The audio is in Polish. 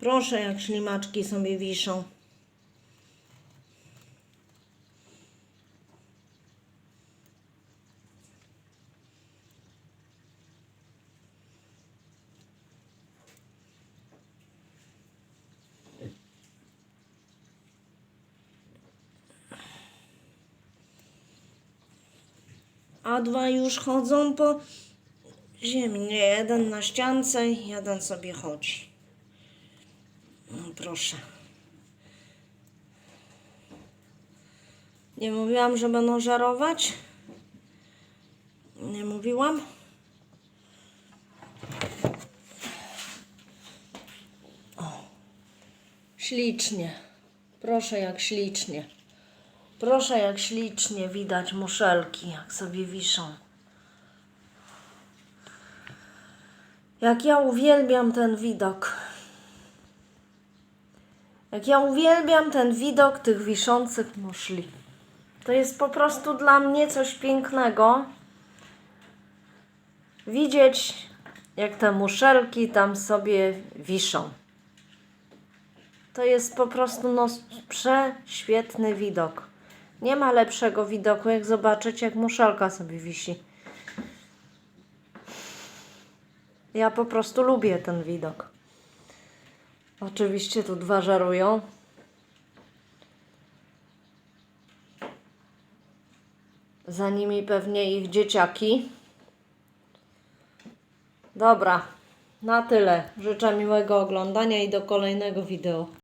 Proszę, jak ślimaczki sobie wiszą. A dwa już chodzą po ziemi. Jeden na ściance, jeden sobie chodzi. No, proszę. Nie mówiłam, że będą żarować? Nie mówiłam? O, ślicznie. Proszę, jak ślicznie. Proszę, jak ślicznie widać muszelki, jak sobie wiszą. Jak ja uwielbiam ten widok. Jak ja uwielbiam ten widok tych wiszących muszli. To jest po prostu dla mnie coś pięknego. Widzieć, jak te muszelki tam sobie wiszą. To jest po prostu no, prześwietny widok. Nie ma lepszego widoku, jak zobaczyć, jak muszelka sobie wisi. Ja po prostu lubię ten widok. Oczywiście tu dwa żarują. Za nimi pewnie ich dzieciaki. Dobra, na tyle. Życzę miłego oglądania i do kolejnego wideo.